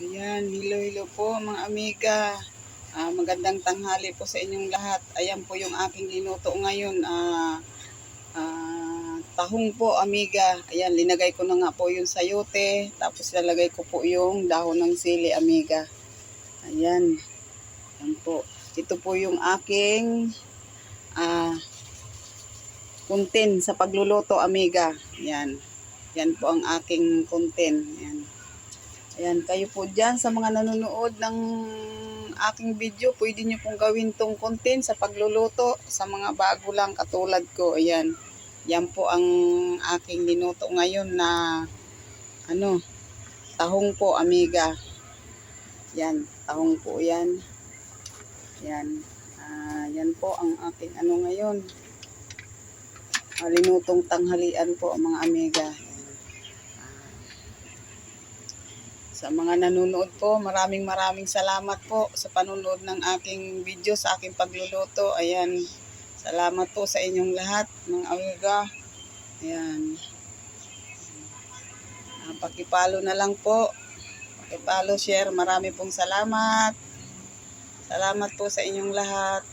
Ayan, hello, hello po mga amiga. Ah, magandang tanghali po sa inyong lahat. Ayan po yung aking linuto ngayon. Ah, ah, tahong po amiga. Ayan, linagay ko na nga po yung sayote. Tapos lalagay ko po yung dahon ng sili amiga. Ayan. Ayan po. Ito po yung aking ah, content sa pagluluto amiga. Ayan. Yan po ang aking content. Ayan. Ayan, kayo po dyan sa mga nanonood ng aking video, pwede nyo pong gawin tong content sa pagluluto sa mga bago lang katulad ko. Ayan, yan po ang aking linuto ngayon na ano, tahong po amiga. Yan, tahong po yan. Yan, ah, yan po ang aking ano ngayon. Ah, linutong tanghalian po mga amiga. Ayan. Sa mga nanonood po, maraming maraming salamat po sa panonood ng aking video, sa aking pagluluto. Ayan, salamat po sa inyong lahat, mga amiga. Ayan. Ah, pakipalo na lang po. Pakipalo, share. Marami pong salamat. Salamat po sa inyong lahat.